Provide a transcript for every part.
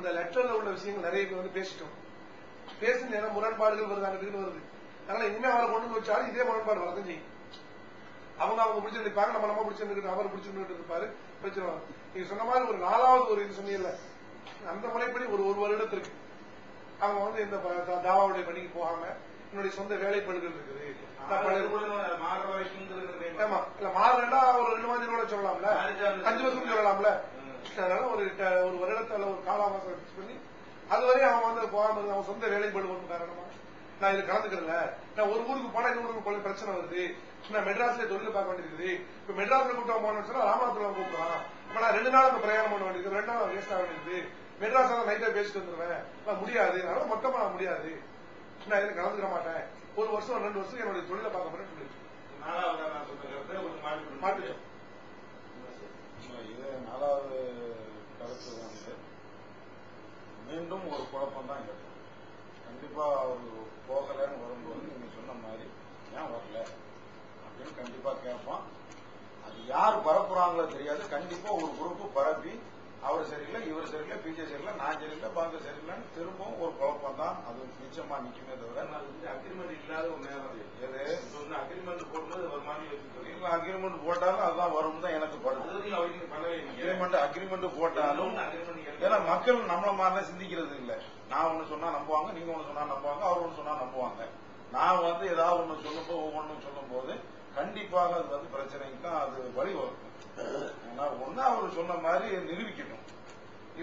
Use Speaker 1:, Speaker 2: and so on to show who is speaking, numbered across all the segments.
Speaker 1: அந்த லெட்டர்ல உள்ள விஷயங்கள் நிறைய பேர் வந்து பேசிட்டோம். பேசி நேரம் முரண்பாடுகள் வருது அங்க திடீர்னு வருது. அதனால இனிமே அவரை கொண்டு வச்சாலும் இதே முரண்பாடு வரதான் செய்யும். அவங்க அவங்க பிடிச்சிருப்பாங்க நம்ம நம்ம பிடிச்சிருந்து அவர் பிடிச்சிருந்து இருப்பாரு பிரச்சனை வரும். நீங்க சொன்ன மாதிரி ஒரு நாலாவது ஒரு இது சொன்னீங்கல்ல அந்த முறைப்படி ஒரு ஒரு வருடத்திற்கு அவங்க வந்து இந்த தாவாவுடைய பணிக்கு போகாம என்னுடைய சொந்த இருக்குது. பல-
Speaker 2: மாற வரைக்கும்
Speaker 1: ஆமா. இல்ல மாறுனா ஒரு ரெண்டு மாதம் கூட சொல்லலாம்ல? அஞ்சு வருஷம் சொல்லலாம்ல? அதனால ஒரு ஒரு வருடத்துல ஒரு காலாவாசம் fix பண்ணி அதுவரை அவன் வந்து போகாம அவன் சொந்த வேலைப்பாடு வந்து காரணமா? நான் இது கலந்துக்கிறல நான் ஒரு ஊருக்கு போனா இன்னொரு போல பிரச்சனை வருது. நான் மெட்ராஸ்ல தொழில் பார்க்க வேண்டியிருக்குது. இப்ப மெட்ராஸ்ல கூட்டம் போனோம்னு சொன்னா ராமநாதபுரம் கூப்பிடுறான் அப்ப நான் ரெண்டு நாள் அங்க பிரயாணம் பண்ண வேண்டியது ரெண்டு நாள் வேஸ்ட் ஆக வேண்டியது மெட்ராஸ் நைட்டா பேசிட்டு வந்துருவேன். நான் முடியாது. அதனால மொத்தமா நான் முடியாது. நான் இதுல கலந்துக்க மாட்டேன். ஒரு வருஷம் ரெண்டு வருஷம் என்னுடைய தொழிலை பார்க்க போறேன்னு சொல்லிட்டு. மாட்டுச்சோம்
Speaker 3: இது நாலாவது கருத்து வந்து மீண்டும் ஒரு குழப்பம் தான் இருக்கும் கண்டிப்பா அவர் போகலைன்னு வரும்போது நீங்க சொன்ன மாதிரி ஏன் வரல அப்படின்னு கண்டிப்பா கேட்பான் அது யார் பரப்புறாங்களோ தெரியாது கண்டிப்பா ஒரு குரூப் பரப்பி அவர் சரியில்லை இவர் சரியில்லை பிஜே சரியில்லை நான் சரியில்லை பாங்க சரியில்லைன்னு திரும்பவும் ஒரு குழப்பம் தான் அது நிக்குமே தவிர
Speaker 2: அக்ரிமெண்ட் இல்லாத ஒரு நேரம்
Speaker 3: எது
Speaker 2: அது அக்ரிமெண்ட் போடும்போது ஒரு மாதிரி
Speaker 3: அக்ரிமெண்ட் போட்டாலும் அதுதான் வரும் தான் எனக்கு படுது. அக்ரிமெண்ட் அக்ரிமெண்ட் போட்டாலும் ஏன்னா மக்கள் நம்மள மாதிரிலாம் சிந்திக்கிறது இல்ல. நான் ஒண்ணு சொன்னா நம்புவாங்க நீங்க ஒண்ணு சொன்னா நம்புவாங்க அவர் ஒண்ணு சொன்னா நம்புவாங்க. நான் வந்து ஏதாவது ஒண்ணு சொல்லும்போது ஒவ்வொன்றும் சொல்லும் போது கண்டிப்பாக அது வந்து பிரச்சனைக்கு தான் அது வழிவகுக்கும் ஏன்னா ஒண்ணு அவர் சொன்ன மாதிரி நிரூபிக்கணும்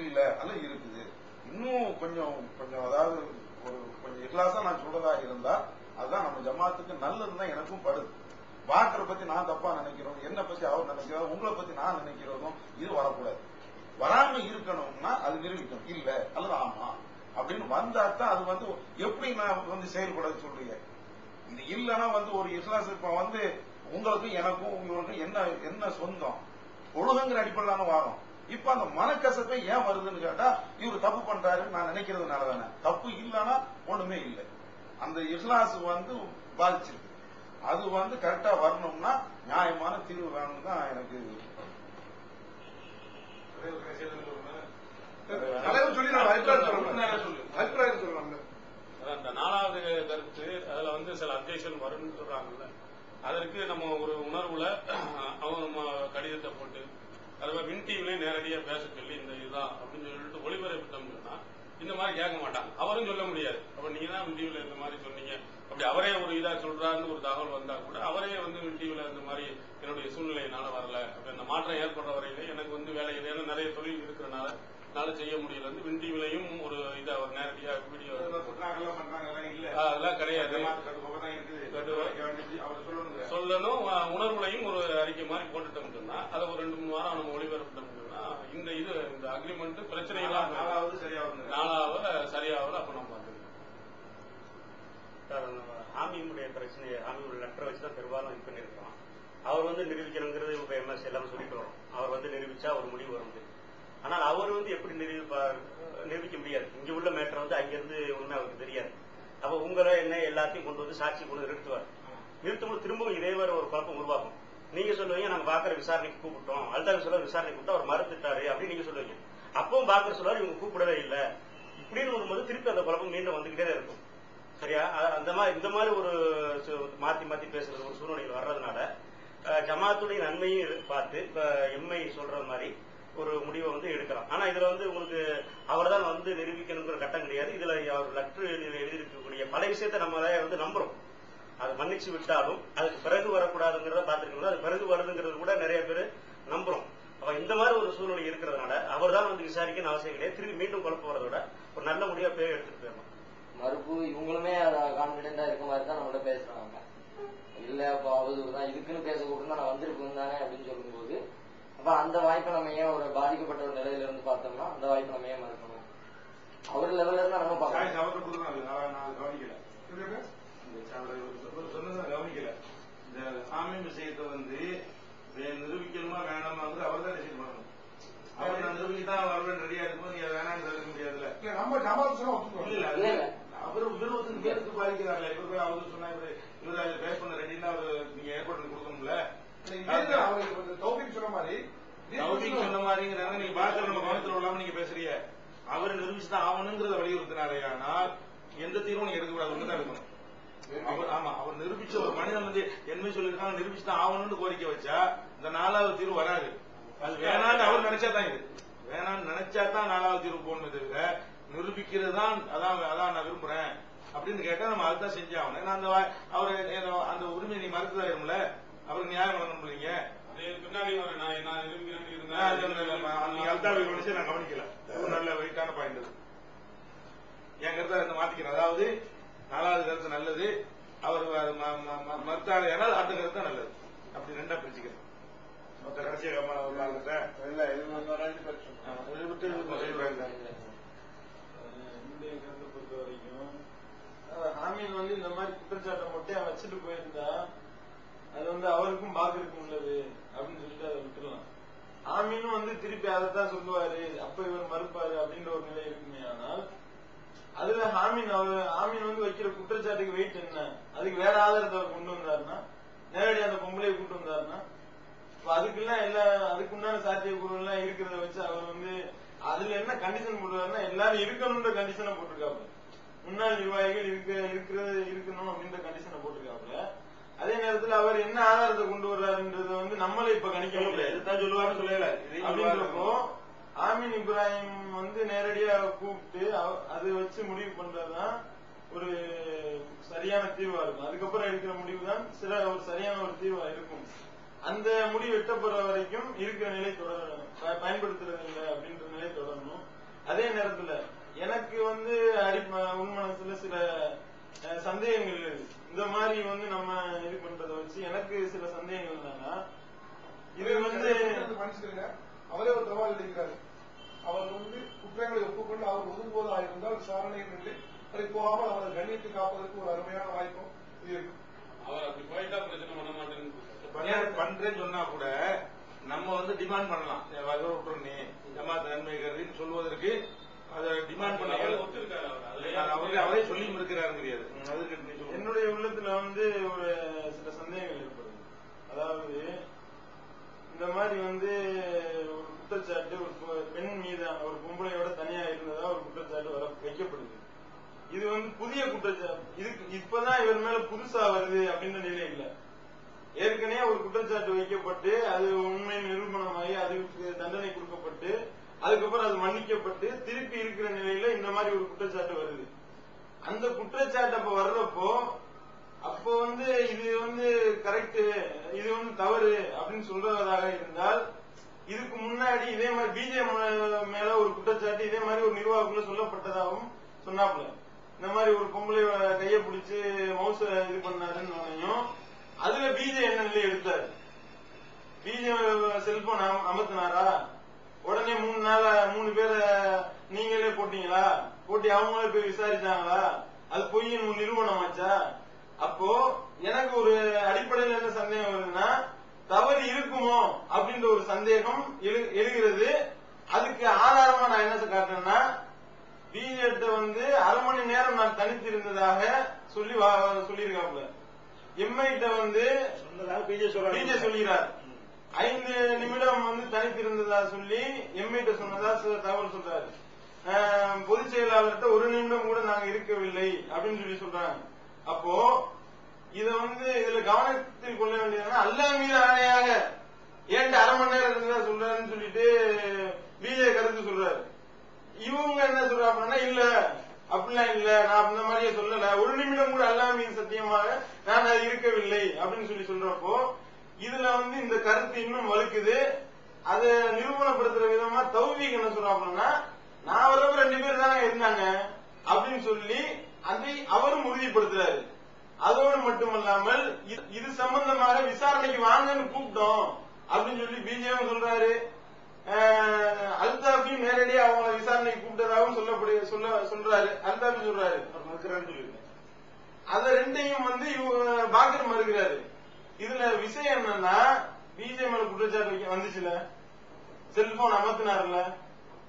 Speaker 3: இல்ல அது இருக்குது. இன்னும் கொஞ்சம் கொஞ்சம் அதாவது ஒரு கொஞ்சம் இக்லாசா நான் சொல்றதா இருந்தா அதுதான் நம்ம ஜமாத்துக்கு நல்லதுன்னு தான் எனக்கும் படுது. வாக்கரை பத்தி நான் தப்பா நினைக்கிறோம் என்ன பத்தி அவர் நினைக்கிறோம் உங்களை பத்தி நான் நினைக்கிறதும் இது வரக்கூடாது. வராம இருக்கணும்னா அது நிரூபிக்கணும். இல்ல அல்லது ஆமா அப்படின்னு வந்தா தான் அது வந்து எப்படி நான் வந்து செயல்பட சொல்றீங்க? இது இல்லைன்னா வந்து ஒரு இஸ்லாஸ் இப்ப வந்து உங்களுக்கும் எனக்கும் உங்களுக்கும் என்ன என்ன சொந்தம்? ஒழுங்குங்கிற அடிப்படையிலான வாரம் இப்ப அந்த மனக்கசப்பை ஏன் வருதுன்னு கேட்டா இவர் தப்பு பண்றாருன்னு நான் நினைக்கிறதுனால தானே தப்பு இல்லைன்னா ஒண்ணுமே இல்லை. அந்த இஸ்லாஸ் வந்து பாதிச்சிருக்கு. அது வந்து கரெக்டா வரணும்னா நியாயமான தீர்வு வேணும்னு தான் எனக்கு
Speaker 1: தலைவர் சொல்லி நான் அபிப்பிராயம் சொல்லணும்
Speaker 2: நான் சொல்லு.
Speaker 1: அபிப்பிராயம் சொல்லலாம்ல
Speaker 4: அதான் இந்த நாலாவது கருத்து அதுல வந்து சில அப்ஜெக்ஷன் வரும்னு சொல்றாங்கல்ல. அதற்கு நம்ம ஒரு உணர்வுல அவங்க கடிதத்தை போட்டு அதுவே வின் டிவிலையும் நேரடியா பேச சொல்லி இந்த இதுதான் அப்படின்னு சொல்லிட்டு ஒளிபரப்பிட்டோம்னு சொன்னா இந்த மாதிரி கேட்க மாட்டாங்க. அவரும் சொல்ல முடியாது. அப்ப நீங்க தான் வின் டிவில இந்த மாதிரி சொன்னீங்க. அப்படி அவரே ஒரு இதா சொல்றாருன்னு ஒரு தகவல் வந்தா கூட அவரே வந்து வின் டிவில இந்த மாதிரி என்னுடைய சூழ்நிலையினால வரல. அப்ப இந்த மாற்றம் ஏற்படுற வரையில எனக்கு வந்து வேலை ஏன்னா நிறைய தொழில் இருக்கிறனால என்னால செய்ய முடியல. வந்து வின் டிவிலையும் ஒரு இதை அவர் நேரடியா வீடியோ அதெல்லாம் கிடையாது. அஹ், உணர்வுலையும் ஒரு அறிக்கை மாதிரி போட்டுட்டோம் சொன்னா அதை ஒரு ரெண்டு மூணு வாரம் நம்ம ஒளிபரப்பிட்டோம் சொன்னா இந்த இது இந்த அக்ரிமெண்ட் பிரச்சனை இல்லாம
Speaker 2: நாலாவது சரியாகுங்க
Speaker 4: நாலாவது சரியாவது அப்ப நம்ம
Speaker 5: ஹாமியுடைய பிரச்சனையை ஹாமியோட லெட்டரை வச்சு தான் பெரும்பாலும் இது பண்ணியிருக்கிறோம். அவர் வந்து நிரூபிக்கணுங்கிறது இப்போ எம்எஸ் எல்லாமே சொல்லிட்டு வரோம். அவர் வந்து நிரூபிச்சா ஒரு முடிவு வரும் ஆனால் அவர் வந்து எப்படி நிரூபிப்பார்? நிரூபிக்க முடியாது. இங்க உள்ள மேட்டர் வந்து அங்கிருந்து ஒண்ணுமே அவருக்கு தெரியாது. அப்ப உங்களை என்ன எல்லாத்தையும் கொண்டு வந்து சாட்சி கொண்டு நிறுத்துவார். நிறுத்தும்போது திரும்பவும் இதே மாதிரி ஒரு குழப்பம் உருவாகும். நீங்க சொல்லுவீங்க நாங்க பாக்குற விசாரணைக்கு கூப்பிட்டோம். அல்தாவி சொல்ல விசாரணை கூப்பிட்டு அவர் மறுத்துட்டாரு அப்படின்னு நீங்க சொல்லுவீங்க. அப்பவும் பாக்குற சொல்லுவாரு இவங்க கூப்பிடவே இல்லை. இப்படின்னு வரும்போது திருப்பி அந்த குழப்பம் மீண்டும் வந்துகிட்டே இருக்கும். சரியா? அந்த மாதிரி இந்த மாதிரி ஒரு சு- மாத்தி மாத்தி பேசுறது ஒரு சூழ்நிலையில் வர்றதுனால ஜமாத்துடைய நன்மையும் பார்த்து இப்ப எம்ஐ சொல்ற மாதிரி ஒரு முடிவை வந்து எடுக்கலாம். ஆனா இதுல வந்து உங்களுக்கு அவர் தான் வந்து நிரூபிக்கணுங்கிற கட்டம் கிடையாது. இதுல அவர் லெட்டர் எழுதியிருக்கக்கூடிய பல விஷயத்த நம்ம வந்து நம்புறோம். அது மன்னிச்சு விட்டாலும் அதுக்கு பிறகு வரக்கூடாதுங்கிறத பார்த்துருக்கோம் அது பிறகு வருதுங்கிறது கூட நிறைய பேர் நம்புறோம். அப்ப இந்த மாதிரி ஒரு சூழ்நிலை இருக்கிறதுனால அவர் தான் வந்து விசாரிக்கணும் அவசியம் கிடையாது. திரும்பி மீண்டும் குழப்பம் வரதை விட ஒரு நல்ல முடிவை பேர் எடுத்துட்டு போயிடணும்.
Speaker 6: மறுப்பு இவங்களுமே கான்பிடென்டா இருக்க மாதிரி தான் நம்மள்ட்ட பேசுறாங்க. இல்ல அப்ப அவதூறு தான் இதுக்குன்னு பேச கூப்பிட்டு நான் வந்திருப்பேன் தானே அப்படின்னு சொல்லும்போது அப்ப அந்த வாய்ப்பை நம்ம ஏன் ஒரு பாதிக்கப்பட்ட ஒரு நிலையில இருந்து பார்த்தோம்னா அந்த வாய்ப்பை நம்ம ஏன் மறுக்கணும்? அவர் லெவல்ல இருந்தா நம்ம பார்க்கணும்
Speaker 2: கவனிக்கல இந்த சாமி விஷயத்தை வந்து வே- நிரூபிக்கணுமா வேணாமாங்கிறது அவர் தான் டிசைட் பண்ணணும் அவர் நான் நிரூபிக்க தான் வருவேன் ரெடியா இருக்கும்போது நீங்க வேணாம்னு சொல்ல முடியாதுல்ல
Speaker 1: இல்ல நம்ம ஜமாத்து சொன்னா ஒத்துக்குவோம்
Speaker 2: இல்ல.
Speaker 6: இல்ல.
Speaker 2: அவர் விருப்பத்துக்கு பேருக்கு பாதிக்கிறாங்களே இவர் போய் அவர் சொன்னா இவர் இவர் அதை பேஸ் பண்ண ரெடினா அவர் நீங்க ஏற்பாடு கொடுக்கணும்ல?
Speaker 1: அவருக்கு தௌபிக் சொன்ன மாதிரி
Speaker 2: தௌபிக் சொன்ன மாதிரிங்கிறாங்க நீங்க பாக்குற நம்ம கவனத்துல விடாம நீங்க பேசுறீங்க. அவர் நிரூபிச்சுதான் ஆகணுங்கிறத வலியுறுத்தினாரேயானால் எந்த தீர்வும் நீங்க எடுக்கக்கூடாது ஒண்ணுதான் எடுக்கணும் அவர் ஆமா அவர் நிரூபிச்ச ஒரு மனிதன் வந்து என்ன சொல்லியிருக்காங்க நிரூபிச்சுதான் ஆகணும்னு கோரிக்கை வச்சா இந்த நாலாவது தீர்வு வராது. அது வேணான்னு அவர் நினைச்சா தான் இது. வேணாம்னு நினைச்சா தான் நாலாவது தீர்வு போகணுமே தவிர நிரூபிக்கிறது தான் அதான் அதான் நான் விரும்புறேன் அப்படின்னு கேட்டா நம்ம அதுதான் செஞ்சாகணும் ஏன்னா அந்த அவரு அந்த உரிமையை நீ மறுத்ததாயிரும்ல அவருக்கு நியாயம் வழங்கணும்லீங்க
Speaker 4: அது பின்னாடி நான் நான்
Speaker 2: அல்தாவை கவனிச்சு நான் கவனிக்கல. ஒரு நல்ல வெயிட்டான பாயிண்ட் என் கருத்தை மாத்திக்கிறேன். அதாவது நாலாவது கருத்து நல்லது அவர் மறுத்தாரு ஆனால் அந்த கருத்து தான் நல்லது. அப்படி ரெண்டா பிரிச்சுக்கிறேன். மொத்த. விட்டு சொல்றாங்க
Speaker 7: என்னுடைய கருத்தை பொறுத்த வரைக்கும் ஹாமீன் வந்து இந்த மாதிரி குற்றச்சாட்டை மொட்டையா வச்சுட்டு போயிருந்தா அது வந்து அவருக்கும் பாக்குறதுக்கு உள்ளது அப்படின்னு சொல்லிட்டு அதை விட்டுறலாம் ஆமீனும் வந்து திருப்பி அதைத்தான் சொல்லுவாரு அப்ப இவர் மறுப்பாரு அப்படின்ற ஒரு நிலை இருக்குமே ஆனால் அதுல ஹாமீன் அவர் வைக்கிற குற்றச்சாட்டுக்கு வெயிட் என்ன? அதுக்கு வேற ஆதாரத்தை கொண்டு வந்தாருன்னா? நேரடி அந்த பொம்பளையை கூட்டு வந்தாருன்னா? அதுக்கெல்லாம் எல்லா அதுக்கு உண்டான சாத்தியக்கூறு எல்லாம் இருக்கிறத வச்சு அவர் வந்து அதுல என்ன கண்டிஷன் போடுறாருன்னா எல்லாரும் இருக்கணும்ன்ற கண்டிஷனை போட்டிருக்காப்புல. முன்னாள் நிர்வாகிகள் இருக்க இருக்கிறது இருக்கணும் அப்படின்ற கண்டிஷனை போட்டிருக்காப்புல. அதே நேரத்துல அவர் என்ன ஆதாரத்தை கொண்டு வர்றாருன்றத வந்து நம்மளே இப்ப கணிக்க முடியாது.
Speaker 2: இதுதான் சொல்லுவாருன்னு சொல்லல
Speaker 7: அப்படின்றப்போ. ஆமீன் இப்ராஹிம் வந்து நேரடியா கூப்பிட்டு அது வச்சு முடிவு பண்றதுதான் ஒரு சரியான தீர்வா இருக்கும். அதுக்கப்புறம் எடுக்கிற முடிவு தான் சில ஒரு சரியான ஒரு தீர்வா இருக்கும். அந்த முடிவு எட்டப்படுற வரைக்கும் இருக்கிற நிலை தொடரணும் பயன்படுத்துறது இல்லை அப்படின்ற நிலை தொடரணும். அதே நேரத்துல எனக்கு வந்து அடி உன் மனசுல சில சந்தேகங்கள் இருக்கு. இந்த மாதிரி வந்து நம்ம இது பண்றதை வச்சு எனக்கு சில சந்தேகங்கள் என்னன்னா இது வந்து
Speaker 1: மன்னிச்சுக்கங்க. அவரே ஒரு தவால் அளிக்கிறார் அவர் வந்து குற்றங்களை ஒப்புக்கொண்டு அவர் ஒதுங்குவதாக இருந்தால் இல்லை அதை போகாமல் அவரை கண்ணியத்தை காப்பதற்கு ஒரு அருமையான வாய்ப்பும் இது இருக்கு.
Speaker 4: அவர் அப்படி போயிட்டா பிரச்சனை பண்ண மாட்டேன்னு
Speaker 2: பண்றேன் பண்றேன்னு சொன்னா கூட நம்ம வந்து டிமாண்ட் பண்ணலாம். வகை விட்டுருனே ஜமாத் நன்மை கருதின்னு சொல்வதற்கு அதை டிமாண்ட்
Speaker 4: அவர்
Speaker 2: பண்ண
Speaker 4: அவர்
Speaker 2: அவரே அவரே சொல்லி இருக்கிறாரு முடியாது அதுக்கு.
Speaker 7: என்னுடைய உள்ளத்துல வந்து ஒரு சில சந்தேகங்கள் ஏற்படுது. அதாவது இந்த மாதிரி வந்து ஒரு குற்றச்சாட்டு ஒரு பெண் மீதான ஒரு பொம்பளையோட தனியா இருந்ததா ஒரு குற்றச்சாட்டு வர வைக்கப்படுது. இது வந்து புதிய குற்றச்சாட்டு. இதுக்கு இப்பதான் இவர் மேல புதுசா வருது அப்படின்ற நிலை இல்ல. ஏற்கனவே ஒரு குற்றச்சாட்டு வைக்கப்பட்டு அது உண்மை நிரூபணமாகி அதுக்கு தண்டனை கொடுக்கப்பட்டு அதுக்கப்புறம் அது மன்னிக்கப்பட்டு திருப்பி இருக்கிற நிலையில இந்த மாதிரி ஒரு குற்றச்சாட்டு வருது. அந்த குற்றச்சாட்டு அப்ப வர்றப்போ அப்போ வந்து இது வந்து கரெக்ட் இது வந்து தவறு அப்படின்னு சொல்றதாக இருந்தால் இதுக்கு முன்னாடி இதே மாதிரி பிஜே மேல ஒரு குற்றச்சாட்டு இதே மாதிரி ஒரு நிர்வாகத்துல சொல்லப்பட்டதாகவும் சொன்னாப்புல. இந்த மாதிரி ஒரு பொம்பளை கைய பிடிச்சு மவுச இது பண்ணாருன்னு அதுல பிஜே என்ன நிலை எடுத்தாரு? பிஜே செல்போன் அமர்த்தினாரா உடனே மூணு நாள் மூணு பேரை நீங்களே போட்டீங்களா? போட்டி அவங்களே போய் விசாரிச்சாங்களா? அது பொய்யின் நிறுவனம் ஆச்சா? அப்போ எனக்கு ஒரு அடிப்படையில் என்ன சந்தேகம் வருதுன்னா தவறு இருக்குமோ அப்படின்ற ஒரு சந்தேகம் எழு- எழுகிறது. அதுக்கு ஆதாரமா நான் என்ன காட்டுறேன்னா பிஜேட்ட வந்து அரை மணி நேரம் நான் தனித்திருந்ததாக சொல்லி வா- சொல்லியிருக்காப்புல. எம்ஐட்ட வந்து
Speaker 2: பிஜே
Speaker 7: சொல்கிறார். ஐந்து நிமிடம் வந்து தனித்திருந்ததா சொல்லி எம்ஐட்ட சொன்னதா தகவல் சொல்றாரு. பொதுச் செயலாளர்கிட்ட ஒரு நிமிடம் கூட நாங்க இருக்கவில்லை அப்படின்னு சொல்லி சொல்றாங்க. அப்போ இத வந்து இதுல கவனத்தில் கொள்ள வேண்டியதுன்னா அல்லா மீது ஆணையாக ஏன்ட்டு அரை மணி நேரம் இருந்ததா சொல்றாருன்னு சொல்லிட்டு பிஜே கருத்து சொல்றாரு. இவங்க என்ன சொல்றாங்கன்னா இல்ல அப்படிலாம் இல்ல நான் அந்த மாதிரியே சொல்லல. ஒரு நிமிடம் கூட அல்லா சத்தியமாக நான் அது இருக்கவில்லை அப்படின்னு சொல்லி சொல்றப்போ இதுல வந்து இந்த கருத்து இன்னும் வலுக்குது. அதை நிரூபணப்படுத்துற விதமா தௌவிக் என்ன சொல்றாங்கன்னா நான் வரப்ப ரெண்டு பேர் தானே இருந்தாங்க அப்படின்னு சொல்லி அதை அவரும் உறுதிப்படுத்துறாரு. அதோடு மட்டுமல்லாமல் இது- இது சம்பந்தமாக விசாரணைக்கு வாங்கன்னு கூப்பிட்டோம் அப்படின்னு சொல்லி பிஜேபி சொல்றாரு. அஹ், அல்தாஃபியும் நேரடியா அவங்கள விசாரணைக்கு கூப்பிட்டதாகவும் சொல்லப்படு சொல்ல சொல்றாரு. அல்தாஃபி சொல்றாரு.
Speaker 2: அவர் மறுக்கிறாருன்னு சொல்லியிருக்கேன்
Speaker 7: அத ரெண்டையும் வந்து பாக்கர் மறுக்கிறாரு. இதுல விஷயம் என்னன்னா பிஜே மேல குற்றச்சாட்டு வந்துச்சுல? செல்போன் அமர்த்தினார்ல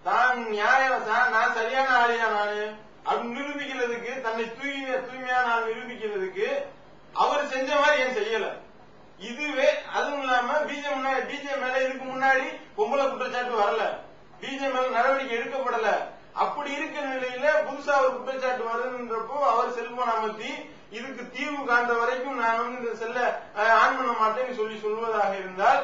Speaker 7: தான் நியாயம் நான் சரியான ஆளியா நானு? அப்படி நிரூபிக்கிறதுக்கு தன்னை தூய் தூய்மையான ஆள் நிரூபிக்கிறதுக்கு அவர் செஞ்ச மாதிரி ஏன் செய்யல? இதுவே அதுவும் இல்லாம பிஜே பிஜே மேல இதுக்கு முன்னாடி பொம்பளை குற்றச்சாட்டு வரல. பிஜே மேல நடவடிக்கை எடுக்கப்படல. அப்படி இருக்கிற நிலையில புதுசா ஒரு குற்றச்சாட்டு வருதுன்றப்போ அவர் செல்போன் அமர்த்தி இதுக்கு தீர்வு காண்ற வரைக்கும் நான் வந்து இந்த செல்ல ஆன் பண்ண மாட்டேன்னு சொல்லி சொல்வதாக இருந்தால்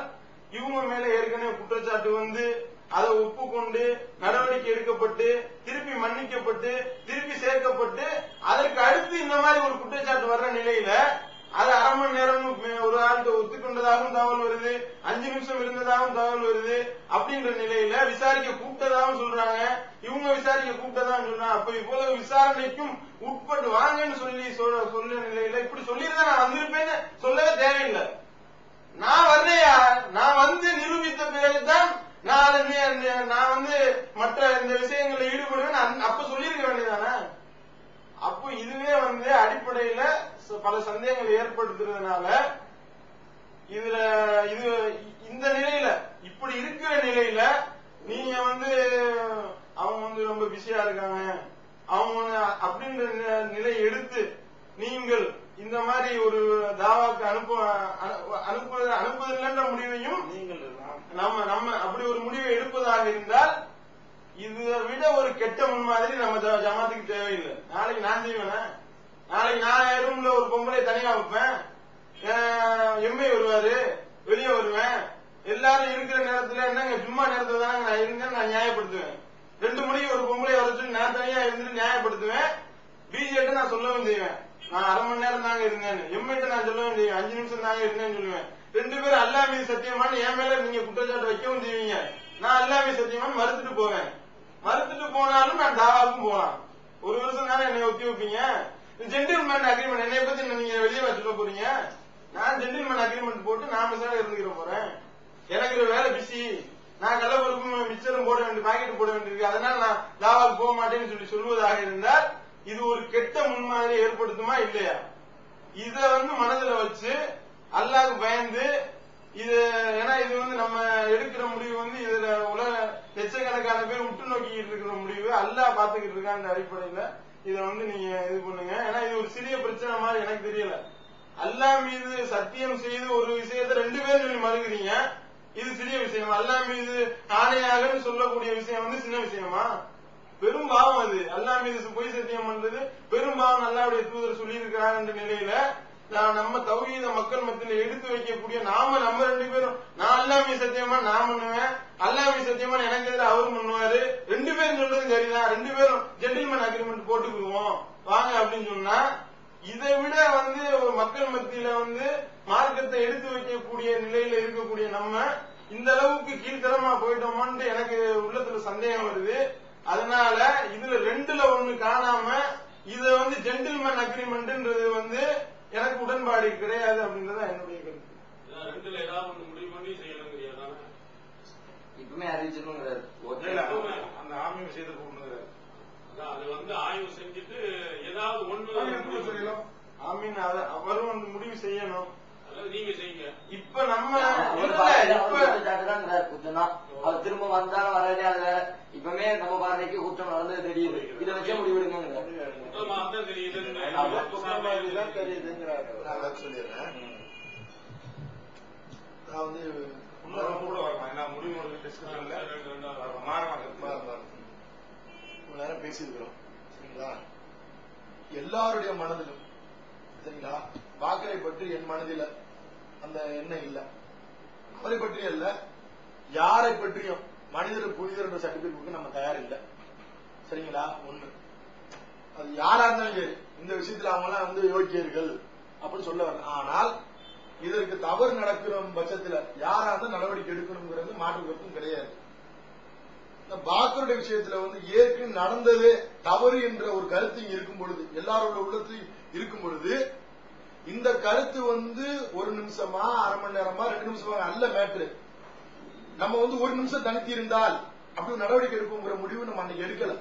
Speaker 7: இவங்க மேல ஏற்கனவே குற்றச்சாட்டு வந்து அதை ஒப்புக்கொண்டு நடவடிக்கை எடுக்கப்பட்டு திருப்பி மன்னிக்கப்பட்டு திருப்பி சேர்க்கப்பட்டு அதற்கு அடுத்து இந்த மாதிரி ஒரு குற்றச்சாட்டு வர்ற நிலையில அது அரை மணி நேரம் ஒரு ஆள் ஒத்துக்கொண்டதாகவும் தகவல் வருது. அஞ்சு நிமிஷம் இருந்ததாகவும் தகவல் வருது. அப்படின்ற நிலையில விசாரிக்க கூப்பிட்டதாகவும் சொல்றாங்க. இவங்க விசாரிக்க கூப்பிட்டதாகவும் சொல்றாங்க அப்ப இவ்வளவு விசாரணைக்கும் உட்பட்டு வாங்கன்னு சொல்லி சொல்ற சொல்ல நிலையில இப்படி சொல்லியிருந்தா நான் வந்திருப்பேன்னு சொல்லவே தேவையில்லை. நான் வரலையா நான் வந்து நிரூபித்த பிறகுதான் நான் அதை நீ- நீ- நான் வந்து மற்ற இந்த விஷயங்களில் ஈடுபடுவேன் நான் அப்ப சொல்லியிருக்க வேண்டியதானே அப்போ இதுவே வந்து அடிப்படையில ச- பல ஏற்படுத்துறதுனால இதுல இது இந்த நிலையில இப்படி இருக்கிற நிலையில நீங்க வந்து அவங்க வந்து ரொம்ப பிஸியா இருக்காங்க. அவங்க அப்படின்ற நிலை எடுத்து நீங்கள் இந்த மாதிரி ஒரு தாவாக்கு அனுப்ப அனு- அனுப்புவது அனுப்புவதில்லைன்ற முடிவையும்
Speaker 2: நீங்கள்
Speaker 7: நம்ம நம்ம அப்படி ஒரு முடிவை எடுப்பதாக இருந்தால் இதை விட ஒரு கெட்ட முன்மாதிரி நம்ம ஜமாத்துக்கு தேவையில்லை. நாளைக்கு நான் செய்வேனா? நாளைக்கு நான் ரூம்ல ஒரு பொம்பளை தனியா வைப்பேன் எம்ஐ வருவாரு. வெளியே வருவேன். எல்லாரும் இருக்கிற நேரத்துல என்னங்க சும்மா நேரத்துல தானே நான் இருந்தேன்னு நான் நியாயப்படுத்துவேன். ரெண்டு மணிக்கு ஒரு பொம்பளை வர சொல்லி நான் தனியா இருந்துட்டு நியாயப்படுத்துவேன். பிஜேட்ட நான் சொல்லவும் செய்வேன். நான் அரை மணி நேரம் தாங்க இருந்தேன் எம்ஐட்ட நான் சொல்லவும் செய்வேன். அஞ்சு நிமிஷம் தாங்க இருந்தேன்னு சொல்லுவேன். ரெண்டு பேரும் அல்லா மீது சத்தியமான என் மேல நீங்க குற்றச்சாட்டு வைக்கவும் செய்வீங்க. நான் அல்லா மீது மறுத்துட்டு போவேன். மறுத்துட்டு போனாலும் நான் தாவாவுக்கும் போகலாம் ஒரு வருஷம் தானே என்னை ஒத்தி வைப்பீங்க? ஜென்டில்மேன் அக்ரிமெண்ட் என்னைய பத்தி நீங்க வெளியே சொல்ல போறீங்க? நான் ஜென்டில்மேன் அக்ரிமெண்ட் போட்டு நான் பேசாத இருந்துக்கிற போறேன். எனக்கு ஒரு வேலை பிஸி நான் கள்ளப்பருப்பும் மிச்சரும் போட வேண்டிய பாக்கெட் போட வேண்டியிருக்கு. அதனால நான் தாவாக்கு போக மாட்டேன்னு சொல்லி சொல்வதாக இருந்தால் இது ஒரு கெட்ட முன்மாதிரி ஏற்படுத்துமா இல்லையா? இத வந்து மனதுல வச்சு அல்லாஹ் பயந்து இது ஏன்னா இது வந்து நம்ம எடுக்கிற முடிவு வந்து இதுல உலக லட்சக்கணக்கான பேர் உற்று நோக்கிட்டு இருக்கிற முடிவு அல்லாஹ் பாத்துக்கிட்டு இருக்கான்ற அடிப்படையில இத வந்து நீங்க இது பண்ணுங்க. ஏன்னா இது ஒரு சிறிய பிரச்சனை மாதிரி எனக்கு தெரியல. அல்லாஹ் மீது சத்தியம் செய்து ஒரு விஷயத்தை ரெண்டு பேரும் சொல்லி மறுக்கிறீங்க. இது சிறிய விஷயம். அல்லாஹ் மீது ஆணையாக சொல்லக்கூடிய விஷயம் வந்து சின்ன விஷயமா? பெரும் பாவம் அது. அல்லா மீது பொய் சத்தியம் பண்றது பெரும் பாவம் அல்லாவுடைய தூதர் சொல்லி என்ற நிலையில நம்ம தௌஹீத மக்கள் மத்தியில எடுத்து வைக்கக்கூடிய நாம நம்ம ரெண்டு பேரும். நான் அல்லாமி சத்தியமா நான் பண்ணுவேன். அல்லாமி சத்தியமா எனக்கு எதிராக அவரும் பண்ணுவாரு. ரெண்டு பேரும் சொல்றது சரிதான். ரெண்டு பேரும் ஜென்டில்மேன் அக்ரிமெண்ட் போட்டுக்குவோம். வாங்க அப்படின்னு சொன்னா இதை விட வந்து ஒரு மக்கள் மத்தியில வந்து மார்க்கத்தை எடுத்து வைக்கக்கூடிய நிலையில இருக்கக்கூடிய நம்ம இந்த அளவுக்கு கீழ்த்தரமா போயிட்டோமான்னு எனக்கு உள்ளத்துல சந்தேகம் வருது. அதனால இதுல ரெண்டுல ஒண்ணு காணாம இத வந்து ஜென்டில்மேன் அக்ரிமெண்ட்ன்றது வந்து எனக்கு உடன்பாடு கிடையாது அப்படின்றது என்னுடைய கருத்து.
Speaker 4: ரெண்டுல ஏதாவது ஒண்ணு முடிவு பண்ணி செய்யணுங்கிறியா தானே
Speaker 6: இப்பவுமே
Speaker 3: இல்ல, அந்த ஆமி விஷயத்தை கூப்பிடுங்கிறாரு
Speaker 4: அதான் அது வந்து ஆய்வு செஞ்சுட்டு ஏதாவது ஒண்ணு
Speaker 1: எப்படி செய்யலாம்
Speaker 7: ஆமீன் அவரும் வந்து முடிவு செய்யணும். இப்ப நம்ம
Speaker 6: அவர் திரும்ப வந்தாலும் வரலையே அது வேற. நம்ம பார்வைக்கு குற்றம் நடந்தது தெரியுது. இதை வச்சே
Speaker 2: தெரியுதுங்கிறாரு
Speaker 8: நான் வந்து
Speaker 3: கூட வரலாம் ஏன்னா முடிவு டிஸ்கஷன்ல மாற மாட்டேன்.
Speaker 8: நேரம் பேசியிருக்கிறோம். சரிங்களா? எல்லாருடைய மனதிலும் சரிங்களா? வாக்கரை பற்றி என் மனதில அந்த எண்ணம் இல்ல. அவரை பற்றியும் இல்ல. யாரை பற்றியும் மனிதர் புனிதர் என்ற சர்டிபிகேட் நம்ம தயார் இல்ல. சரிங்களா? ஒண்ணு. அது யாரா இருந்தாலும் சரி இந்த விஷயத்துல அவங்க எல்லாம் வந்து யோக்கியர்கள் அப்படின்னு சொல்ல வரல. ஆனால் இதற்கு தவறு நடக்கிற பட்சத்துல யாரா இருந்தால் நடவடிக்கை எடுக்கணுங்கிறது மாற்று கருத்தும் கிடையாது. இந்த பாக்கருடைய விஷயத்துல வந்து ஏற்கனவே நடந்தது தவறு என்ற ஒரு கருத்து இங்க இருக்கும் பொழுது எல்லாரோட உள்ளத்தில் இருக்கும் பொழுது இந்த கருத்து வந்து ஒரு நிமிஷமா அரை மணி நேரமா ரெண்டு நிமிஷமா அல்ல மேட்ரு நம்ம வந்து ஒரு நிமிஷம் தனித்து இருந்தால் அப்படி நடவடிக்கை எடுப்போங்கிற முடிவு நம்ம அன்னைக்கு எடுக்கல.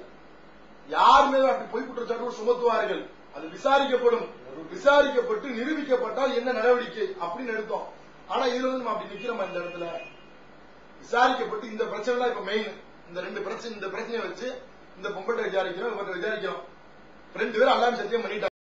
Speaker 8: யார் மேலும் அப்படி பொய் குற்றச்சாட்டு சுமத்துவார்கள்? அது விசாரிக்கப்படும். விசாரிக்கப்பட்டு நிரூபிக்கப்பட்டால் என்ன நடவடிக்கை அப்படின்னு எடுத்தோம். ஆனா இதுல வந்து நம்ம அப்படி நிக்கிறோமா இந்த இடத்துல. விசாரிக்கப்பட்டு இந்த பிரச்சனை தான் இப்ப மெயின் இந்த ரெண்டு பிரச்சனை இந்த பிரச்சனையை வச்சு இந்த பொம்பளை விசாரிக்கிறோம் இவர்கிட்ட விசாரிக்கிறோம். ரெண்டு பேரும் அல்லாம சத்தியம் பண்ணிட்டாங்க.